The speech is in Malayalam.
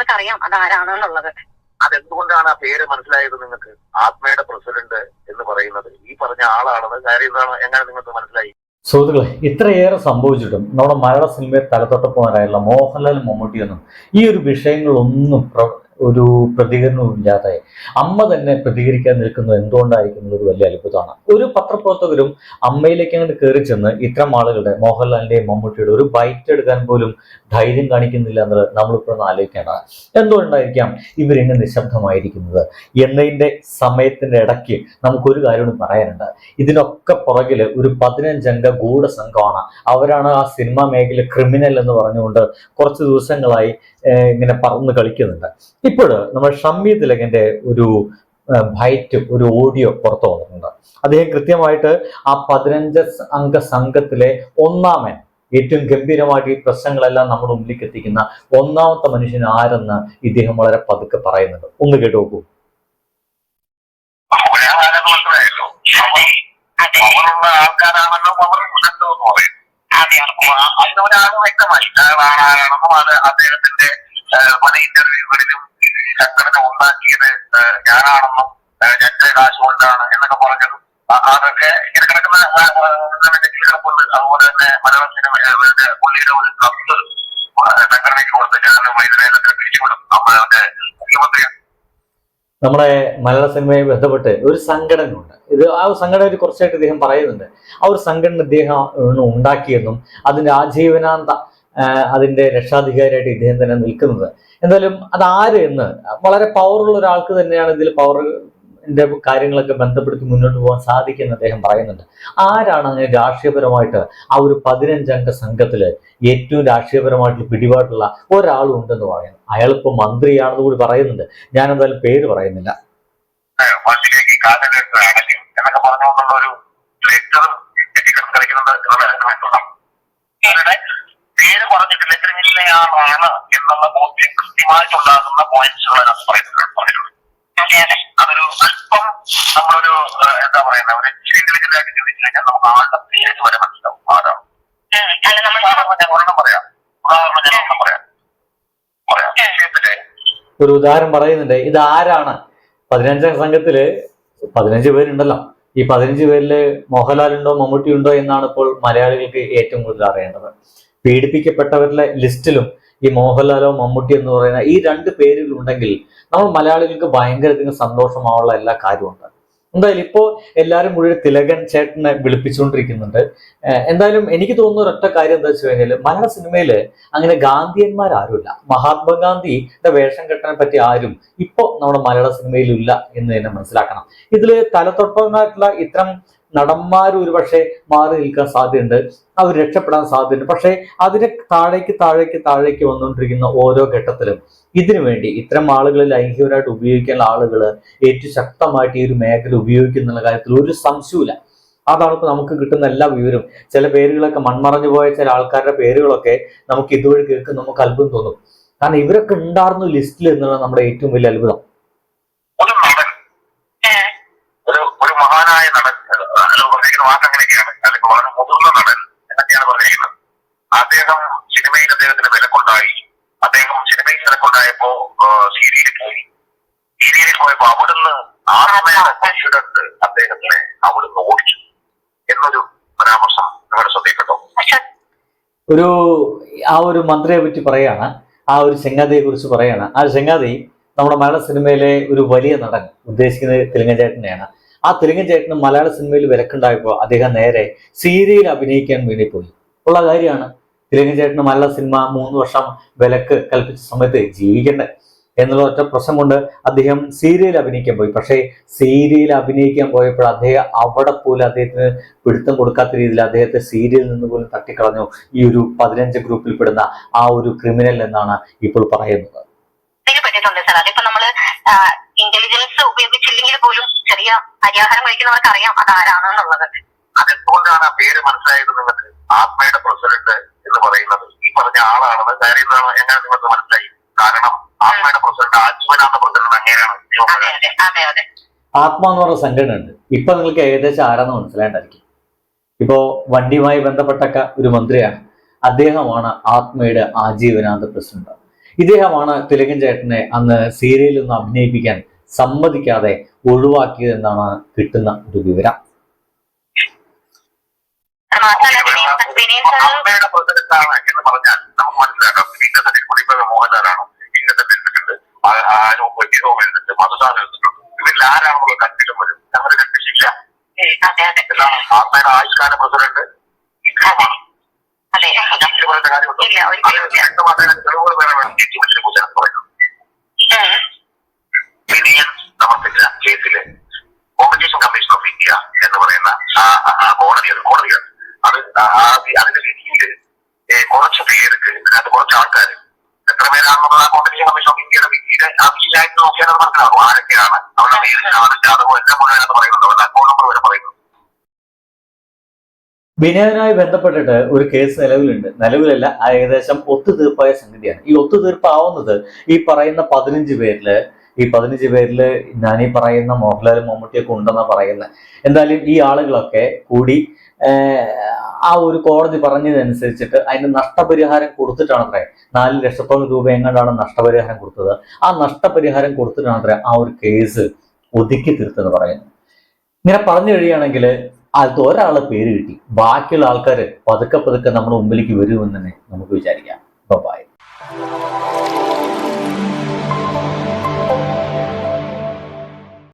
കഴിക്കുന്നവർക്ക് അറിയാം അത് ആരാണെന്നുള്ളത് അതെന്തുകൊണ്ടാണ് ആ പേര് മനസ്സിലായത് നിങ്ങൾക്ക്? ആത്മയുടെ പ്രസിഡന്റ് എന്ന് പറയുന്നത്. ഈ പറഞ്ഞ ആളാണെന്ന് കാര്യം എന്താണ്? എങ്ങനെ നിങ്ങൾക്ക് മനസ്സിലായി? സുഹൃത്തുക്കളെ ഇത്രയേറെ സംഭവിച്ചിട്ടും നമ്മുടെ മലയാള സിനിമയിൽ തലതൊട്ടപ്പുമാരായുള്ള മോഹൻലാൽ മമ്മൂട്ടിയൊന്നും ഈ ഒരു വിഷയങ്ങളൊന്നും ഒരു പ്രതികരണവും ഇല്ലാതെ അമ്മ തന്നെ പ്രതികരിക്കാൻ നിൽക്കുന്നത് എന്തുകൊണ്ടായിരിക്കും എന്നൊരു വലിയ അത്ഭുതമാണ്. ഒരു പത്രപ്രവർത്തകരും അമ്മയിലേക്ക് അങ്ങോട്ട് കയറി ചെന്ന് ഇത്തരം ആളുകളുടെ മോഹൻലാലിന്റെയും മമ്മൂട്ടിയുടെ ഒരു ബൈറ്റ് എടുക്കാൻ പോലും ധൈര്യം കാണിക്കുന്നില്ല എന്നുള്ളത് നമ്മളിപ്പോഴൊന്ന് ആലോചിക്കേണ്ടതാണ്. എന്തുകൊണ്ടായിരിക്കാം ഇവരിങ്ങനെ നിശബ്ദമായിരിക്കുന്നത്? എന്നതിന്റെ സമയത്തിന്റെ ഇടയ്ക്ക് നമുക്കൊരു കാര്യം കൂടി പറയാനുണ്ട്. ഇതിനൊക്കെ പുറകിൽ ഒരു പതിനഞ്ചംഗ ഗൂഢസംഘമാണ്. അവരാണ് ആ സിനിമാ മേഖല ക്രിമിനൽ എന്ന് പറഞ്ഞുകൊണ്ട് കുറച്ച് ദിവസങ്ങളായി ഇങ്ങനെ പറന്ന് കളിക്കുന്നുണ്ട്. ഇപ്പോൾ നമ്മൾ ഷമ്മി തിലകന്റെ ഒരു ബൈറ്റ് ഒരു ഓഡിയോ പുറത്തു വന്നിട്ടുണ്ട്. അദ്ദേഹം കൃത്യമായിട്ട് ആ പതിനഞ്ച് അംഗ സംഘത്തിലെ ഒന്നാമൻ ഏറ്റവും ഗംഭീരമായിട്ട് ഈ പ്രശ്നങ്ങളെല്ലാം നമ്മുടെ മുമ്പിലേക്ക് എത്തിക്കുന്ന ഒന്നാമത്തെ മനുഷ്യൻ ആരെന്ന് ഇദ്ദേഹം വളരെ പതുക്കെ പറയുന്നുണ്ട്. ഒന്ന് കേട്ടു നോക്കൂ ആൾക്കാരാണല്ലോ അവർ ആ- അതിനൊരാൾ വ്യക്തമായി. ആരാണെന്നും അത് അദ്ദേഹത്തിന്റെ പല ഇന്റർവ്യൂകളിലും സംഘടന ഉണ്ടാക്കിയത് ഞാനാണെന്നും എന്റെ കാശ് കൊണ്ടാണ് എന്നൊക്കെ പറഞ്ഞത്. അതൊക്കെ ഇങ്ങനെ കിടക്കുന്ന കിടപ്പുണ്ട്. അതുപോലെ തന്നെ മലയാളം സിനിമ പുള്ളിയുടെ ഒരു കത്ത് സംഘടനയ്ക്ക് കൊടുത്ത് ഞാൻ വൈദ്യുതി പിരിച്ചുവിടും നമ്മളൊക്കെ മുഖ്യമന്ത്രി നമ്മുടെ മലയാള സിനിമയെ ബന്ധപ്പെട്ട് ഒരു സംഘടന ഉണ്ട് ഇത് ആ ഒരു സംഘടന കുറച്ചായിട്ട് ഇദ്ദേഹം പറയുന്നുണ്ട്. ആ ഒരു സംഘടന ഇദ്ദേഹം ഉണ്ടാക്കിയെന്നും അതിന്റെ ആജീവനാന്ത അതിന്റെ രക്ഷാധികാരിയായിട്ട് ഇദ്ദേഹം തന്നെ നിൽക്കുന്നത്. എന്തായാലും അത് ആര് എന്ന് വളരെ പവറുള്ള ഒരാൾക്ക് തന്നെയാണ് ഇതിൽ പവറിന്റെ കാര്യങ്ങളൊക്കെ ബന്ധപ്പെടുത്തി മുന്നോട്ട് പോകാൻ സാധിക്കുമെന്ന് അദ്ദേഹം പറയുന്നുണ്ട്. ആരാണ് അങ്ങനെ രാഷ്ട്രീയപരമായിട്ട് ആ ഒരു പതിനഞ്ചംഗ സംഘത്തിൽ ഏറ്റവും രാഷ്ട്രീയപരമായിട്ട് പിടിപാടുള്ള ഒരാളും ഉണ്ടെന്ന് പറയുന്നു? അയാളിപ്പോ മന്ത്രിയാണെന്ന് കൂടി പറയുന്നുണ്ട്. ഞാൻ എന്തായാലും പേര് പറയുന്നില്ല. എന്നൊക്കെ ഒരു പേര് പറഞ്ഞിട്ടില്ല എന്നുള്ള ബോധ്യം കൃത്യമായിട്ടുണ്ടാകുന്ന പോയിന്റ്സ് പറയുന്നത്. അല്പം നമ്മളൊരു എന്താ പറയുന്ന ഒരു ഇച്ചിരി ഇന്റലിജന്റ് ആയിട്ട് ചോദിച്ചു കഴിഞ്ഞാൽ നമുക്ക് ആളുടെ പേര് വരെ മനസ്സിലാവും ആരാണ് ഒരെണ്ണം പറയാം. ഉദാഹരണം ഞാൻ ഒരെണ്ണം പറയാം. പറയാം. വിഷയത്തിലെ ഒരു ഉദാഹരണം പറയുന്നുണ്ട്. ഇത് ആരാണ് പതിനഞ്ചാം സംഘത്തിൽ പതിനഞ്ച് പേരുണ്ടല്ലോ. ഈ പതിനഞ്ച് പേരിൽ മോഹൻലാൽ ഉണ്ടോ മമ്മൂട്ടി ഉണ്ടോ എന്നാണ് ഇപ്പോൾ മലയാളികൾക്ക് ഏറ്റവും കൂടുതൽ അറിയേണ്ടത്. പീഡിപ്പിക്കപ്പെട്ടവരുടെ ലിസ്റ്റിലും ഈ മോഹൻലാലോ മമ്മൂട്ടി എന്ന് പറയുന്ന ഈ രണ്ട് പേരുകളുണ്ടെങ്കിൽ നമ്മൾ മലയാളികൾക്ക് ഭയങ്കരധികം സന്തോഷമാവുള്ള എല്ലാ കാര്യമുണ്ട് എന്തായാലും ഇപ്പോൾ എല്ലാവരും മുഴുവൻ തിലകൻ ചേട്ടനെ വിളിപ്പിച്ചുകൊണ്ടിരിക്കുന്നുണ്ട്. എന്തായാലും എനിക്ക് തോന്നുന്ന ഒരൊറ്റ കാര്യം എന്താ വെച്ച് കഴിഞ്ഞാൽ മലയാള സിനിമയിൽ അങ്ങനെ ഗാന്ധിയന്മാരാരുമില്ല. മഹാത്മാഗാന്ധിയുടെ വേഷം കെട്ടാൻ പറ്റി ആരും ഇപ്പോ നമ്മുടെ മലയാള സിനിമയിലില്ല എന്ന് തന്നെ മനസ്സിലാക്കണം. ഇതിൽ തലത്തൊട്ടമായിട്ടുള്ള ഇത്തരം നടന്മാർ ഒരുപക്ഷെ മാറി നിൽക്കാൻ സാധ്യതയുണ്ട്. അവർ രക്ഷപ്പെടാൻ സാധ്യതയുണ്ട്. പക്ഷേ അതിന് താഴേക്ക് താഴേക്ക് താഴേക്ക് വന്നുകൊണ്ടിരിക്കുന്ന ഓരോ ഘട്ടത്തിലും ഇതിനു വേണ്ടി ഇത്തരം ആളുകളെ ലൈംഗികമായിട്ട് ഉപയോഗിക്കാനുള്ള ആളുകൾ ഏറ്റവും ശക്തമായിട്ട് ഈ ഒരു മേഖല ഉപയോഗിക്കുന്നുള്ള കാര്യത്തിൽ ഒരു സംശയമില്ല അതാണ് ഇപ്പൊ നമുക്ക് കിട്ടുന്ന എല്ലാ വിവരവും. ചില പേരുകളൊക്കെ മൺമറഞ്ഞു പോയ ചില ആൾക്കാരുടെ പേരുകളൊക്കെ നമുക്ക് ഇതുവഴി കേൾക്കും നമുക്ക് അത്ഭുതം തോന്നും. കാരണം ഇവരൊക്കെ ഉണ്ടായിരുന്നു ലിസ്റ്റിൽ എന്നുള്ളത് നമ്മുടെ ഏറ്റവും വലിയ അത്ഭുതം ഒരു നടൻ ഒരു ഒരു മഹാനായ നടൻ അല്ല പറഞ്ഞിരിക്കുന്ന വാക്ക് അങ്ങനെയൊക്കെയാണ് അല്ലെങ്കിൽ വളരെ മുതിർന്ന നടൻ എന്നൊക്കെയാണ് പറഞ്ഞിരിക്കുന്നത് അദ്ദേഹം സിനിമയിൽ അദ്ദേഹത്തിന് വിലക്കുണ്ടായി. അദ്ദേഹം സിനിമയിൽ വിലക്കുണ്ടായപ്പോ സീരിയലിൽ പോയി. സീരിയലിൽ പോയപ്പോ അവിടുന്ന് ആറമയുടെ പ്രസിഡന്റ് അദ്ദേഹത്തിനെ അവിടുന്ന് ഓടിച്ചു എന്നൊരു പരാമർശം നിങ്ങളുടെ ശ്രദ്ധയിൽപ്പെട്ടോ? ഒരു ആ ഒരു മന്ത്രിയെ പറ്റി പറയാണ്. ആ ഒരു ചെങ്ങാതിയെ കുറിച്ച് പറയാണ്. ആ ചെങ്ങാതി നമ്മുടെ മലയാള സിനിമയിലെ ഒരു വലിയ നടൻ ഉദ്ദേശിക്കുന്നത് തെലുങ്കൻ ചേട്ടനെയാണ്. ആ തെലുങ്കൻ ചേട്ടന് മലയാള സിനിമയിൽ വിലക്കുണ്ടായപ്പോൾ അദ്ദേഹം നേരെ സീരിയൽ അഭിനയിക്കാൻ വേണ്ടി പോയി. ഉള്ള കാര്യമാണ്. തെലുങ്കൻ ചേട്ടന് മലയാള സിനിമ മൂന്ന് വർഷം വിലക്ക് കൽപ്പിച്ച സമയത്ത് ജീവിക്കണ്ടേ എന്നുള്ള ഒറ്റ പ്രശ്നം കൊണ്ട് അദ്ദേഹം സീരിയൽ അഭിനയിക്കാൻ പോയി. പക്ഷേ സീരിയൽ അഭിനയിക്കാൻ പോയപ്പോൾ അദ്ദേഹം അവിടെ പോലും അദ്ദേഹത്തിന് പിടുത്തം കൊടുക്കാത്ത രീതിയിൽ അദ്ദേഹത്തെ സീരിയലിൽ നിന്ന് പോലും തട്ടിക്കളഞ്ഞു. ഈ ഒരു പതിനഞ്ച് ഗ്രൂപ്പിൽ പെടുന്ന ആ ഒരു ക്രിമിനൽ എന്നാണ് ഇപ്പോൾ പറയുന്നത്. ഇന്റലിജൻസ് ഉപയോഗിച്ചില്ലെങ്കിൽ പോലും ചെറിയ അരിയാഹാരം കഴിക്കുന്നവർക്ക് അറിയാം അത് ആരാണെന്നുള്ളത് അതെന്തുകൊണ്ടാണ് ആ പേര് മനസ്സിലായത് നിങ്ങൾക്ക്. ആത്മയുടെ പ്രസിഡന്റ് എന്ന് പറയുന്നത് ഈ പറഞ്ഞ ആളാണെന്ന് കാര്യം എന്താണ് എങ്ങനെ നിങ്ങൾക്ക് മനസ്സിലായി? കാരണം ആത്മയുടെ പ്രസിഡന്റ് ആജീവനാന്ത പ്രസിഡന്റ് അങ്ങനെയാണ് അതെ അതെ അതെ അതെ. ആത്മ എന്ന് പറഞ്ഞ സംഘടന ഉണ്ട് ഇപ്പൊ നിങ്ങൾക്ക് ഏകദേശം ആരാന്ന് മനസ്സിലായിട്ടായിരിക്കും. ഇപ്പോ വണ്ടിയുമായി ബന്ധപ്പെട്ടൊക്കെ ഒരു മന്ത്രിയാണ്. അദ്ദേഹമാണ് ആത്മയുടെ ആജീവനാന്ത പ്രസിഡന്റ്. ഇദ്ദേഹമാണ് തിലകൻ ചേട്ടനെ അന്ന് സീരിയലിൽ നിന്ന് അഭിനയിപ്പിക്കാൻ സമ്മതിക്കാതെ ഒഴിവാക്കിയതെന്നാണ് കിട്ടുന്ന ഒരു വിവരം. അത് മാത്രമല്ല ഇല്ല സാറ് അമ്മയുടെ പ്രസിഡന്റ് ആണ് എന്ന് പറഞ്ഞാൽ നമുക്ക് മനസ്സിലാക്കാം ഇന്നത്തെ കുടിപ്പക മോഹൻലാലാണ് ഇന്നത്തെ ബന്ധുണ്ട് ആരോ പൊറ്റിയോ എഴുതുന്നുണ്ട് മധുസാർ എഴുതുന്നുണ്ട് ഇവരിൽ ആരാണെന്നുള്ള കൺഫ്യൂഷൻ വരും ഞങ്ങളുടെ കൺഫ്യൂഷൻ ഇല്ല അതെ അതെ എന്താണ് ആത്മയുടെ ആയുഷ്കാല പ്രസിഡന്റ് ഇദ്ദേഹമാണ് അതെ ഞാൻ ഇത് പറയുന്ന കാര്യമുണ്ടോ ഇല്ല, അത് ഒരിക്കലും ഇല്ല. വ്യക്തമാക്കാൻ തെളിവുകൾ വേറെ വേണം ജഡ്ജിമെന്റിനെ കുറിച്ച് പറയുന്നത് ഉം. വിനയൻ സമർപ്പിച്ച കേസിൽ കോമ്പറ്റീഷൻ കമ്മീഷൻ ഓഫ് ഇന്ത്യ എന്ന് പറയുന്ന ആ- ആ- ആ കോടതിയാണ് കോടതിയാണ് അത് ആ- ആ- അതിന്റെ രീതിയിൽ കുറച്ച് പേർക്ക് അത് കുറച്ച് ആൾക്കാർ എത്ര പേരാണെന്നുള്ളത് ആ കോമ്പറ്റീഷൻ കമ്മീഷൻ ഓഫ് ഇന്ത്യയുടെ വിധിയുടെ ആ വിധിയായിട്ട് നോക്കിയാൽ മനസ്സിലാവും ആരൊക്കെയാണ് അവരുടെ പേര് ജാതകം ജാതകം എല്ലാം പറയുന്നുണ്ട് അവരുടെ അക്കൗണ്ട് നമ്പർ വരെ പറയുന്നു വിനയനുമായി ബന്ധപ്പെട്ടിട്ട് ഒരു കേസ് നിലവിലുണ്ട്. നിലവിലല്ല ഏകദേശം ഒത്തുതീർപ്പായ സംഗതിയാണ്. ഈ ഒത്തുതീർപ്പാവുന്നത് ഈ പറയുന്ന പതിനഞ്ച് പേരിൽ ഈ പതിനഞ്ച് പേരിൽ ഞാൻ ഈ പറയുന്ന മോഹൻലാൽ മമ്മൂട്ടിയൊക്കെ ഉണ്ടെന്നാ പറയുന്നത് എന്തായാലും ഈ ആളുകളൊക്കെ കൂടി ആ ഒരു കോടതി പറഞ്ഞതനുസരിച്ചിട്ട് അതിന് നഷ്ടപരിഹാരം കൊടുത്തിട്ടാണ് അത്രേ. നാല് ലക്ഷത്തോളം രൂപ എങ്ങാണ്ടാണ് നഷ്ടപരിഹാരം കൊടുത്തത്. ആ നഷ്ടപരിഹാരം കൊടുത്തിട്ടാണ് അത്രേ ആ ഒരു കേസ് ഒതുക്കി തീർത്തെന്ന് പറയുന്നു ഇങ്ങനെ പറഞ്ഞു കഴിയുകയാണെങ്കിൽ അത് ഒരാളെ പേര് കിട്ടി. ബാക്കിയുള്ള ആൾക്കാർ പതുക്കെ പതുക്കെ നമ്മുടെ മുമ്പിലേക്ക് വരുമെന്ന് തന്നെ നമുക്ക് വിചാരിക്കാം. ബൈ